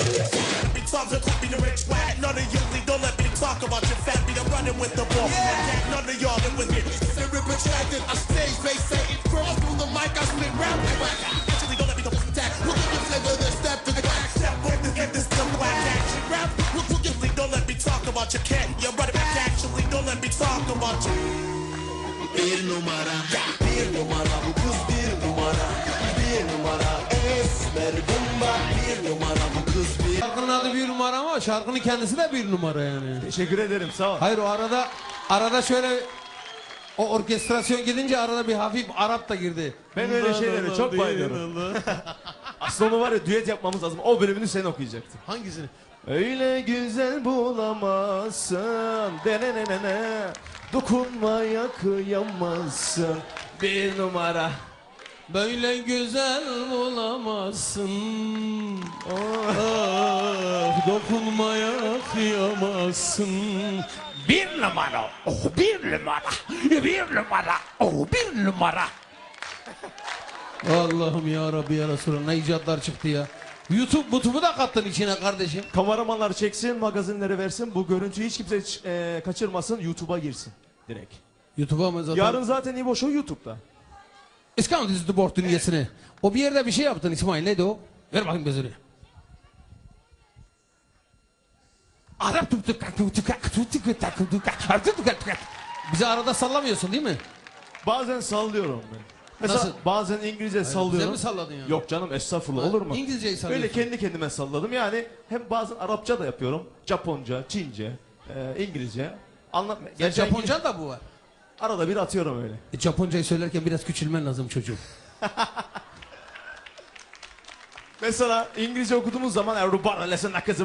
Let me talk to copy the rich whack. None of you lead, don't let me talk about your fat beat. I'm running with the ball. Yeah. None of y'all live with me. Say rip retracted, I stage face Satan. Cross through the mic, I spit rap like whack. Actually, don't let me go attack. Look at the flavor, the step to the crack. Step back to get this to black action rap. Look, look, you lead, don't let me talk about your cat. You're running back. Actually, don't let me talk about you. Bir numara, bir numara, bu kız bir numara. Bir numara, esmer bomba. Bir numara, bu kız bir Şarkının adı bir numara ama şarkının kendisi de bir numara yani. Teşekkür ederim sağ ol. Hayır o arada arada şöyle o orkestrasyon gidince arada bir hafif Arap da girdi. Ben öyle şeylere çok bayılıyorum. Aslında onu var ya düet yapmamız lazım. O bölümünü sen okuyacaktın. Hangisini? Öyle güzel bulamazsın denenene Dokunmaya kıyamazsın Bir numara Böyle güzel bulamazsın. Ah, dokunmaya kıyamazsın. Bir numara, oh bir numara, bir numara, oh bir numara. Allah'ım ya Rabbi ya Resulallah ne icatlar çıktı ya. YouTube, YouTube'u da kattın içine kardeşim. Kameramanlar çeksin magazinlere versin Bu görüntüyü hiç kimse e, kaçırmasın YouTube'a girsin Direkt YouTube'a mı zaten? Yarın zaten İbo Show YouTube'da İskambil dizisi bort dünyasını. O bir yerde bir şey yaptın İsmail neydi o? Ver bakayım gözünü. Arap Bizi arada sallamıyorsun değil mi? Bazen sallıyorum ben Mesela Nasıl? bazen İngilizce sallıyorum Bize mi salladın ya? Yok canım estağfurullah olur mu? İngilizceyi sallıyorsun. Öyle kendi kendime salladım yani hem bazen Arapça da yapıyorum Japonca, Çince, e, İngilizce Anlat Ya Japonca da bu var. Arada bir atıyorum öyle E, Japoncayı söylerken biraz küçülmen lazım çocuğum. Mesela İngilizce okuduğumuz zaman Everybody listen like it's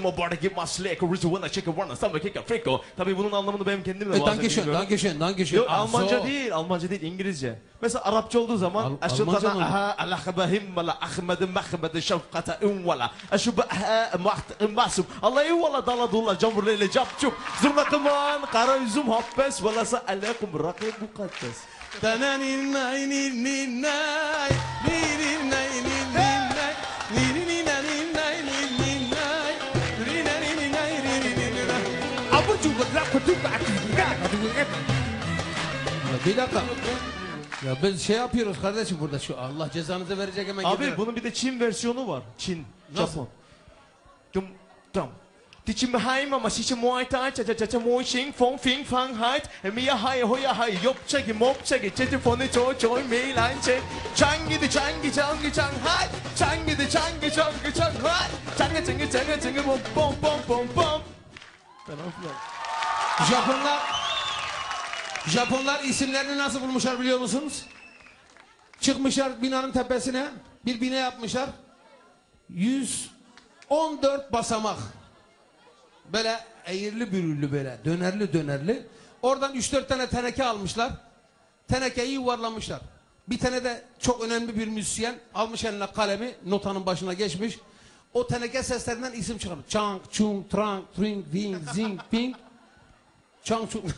more body give my slick Rich wanna check a wanna stomach kick a frico Tabii bunun anlamını benim kendim de E, bazen danke schön, bilmiyorum. danke schön, danke schön. Yok Almanca so. değil, Almanca değil, İngilizce. Mesela Arapça olduğu zaman Al- Aşıtana Almanca mı? aha alahbahim vela ahmed mahmed şefkata unvala Aşubaha maht masum Allah eyvallah dala dulla camur leyle capçuk Zırnakıman kara üzüm habbes velasa aleyküm rakib mukaddes Tananin nay nin nin nay, Bir dakika. Ya biz şey yapıyoruz kardeşim burada şu Allah cezanızı verecek hemen Abi gidiyor. bunun bir de Çin versiyonu var. Çin, Nasıl? Japon. Dum dum. Tiçim hay mama şişi muay thai cha cha cha cha muay xing fong fing fang hai mi ya hay ho ya hay yop cha ki mop cha ki che che fon cho cho mi lan che chang gi di chang gi chang gi chang hai chang gi chang gi chang gi chang hai chang gi chang gi chang gi chang gi bom bom bom bom bom Falan filan. Japonlar Japonlar isimlerini nasıl bulmuşlar biliyor musunuz? Çıkmışlar binanın tepesine bir bina yapmışlar. 114 basamak. Böyle eğirli bürüllü böyle dönerli dönerli. Oradan 3-4 tane teneke almışlar. Tenekeyi yuvarlamışlar. Bir tane de çok önemli bir müzisyen almış eline kalemi notanın başına geçmiş. O teneke seslerinden isim çıkarmış. Chang, chung, trang, tring, ding, zing, ping. Chang, chung.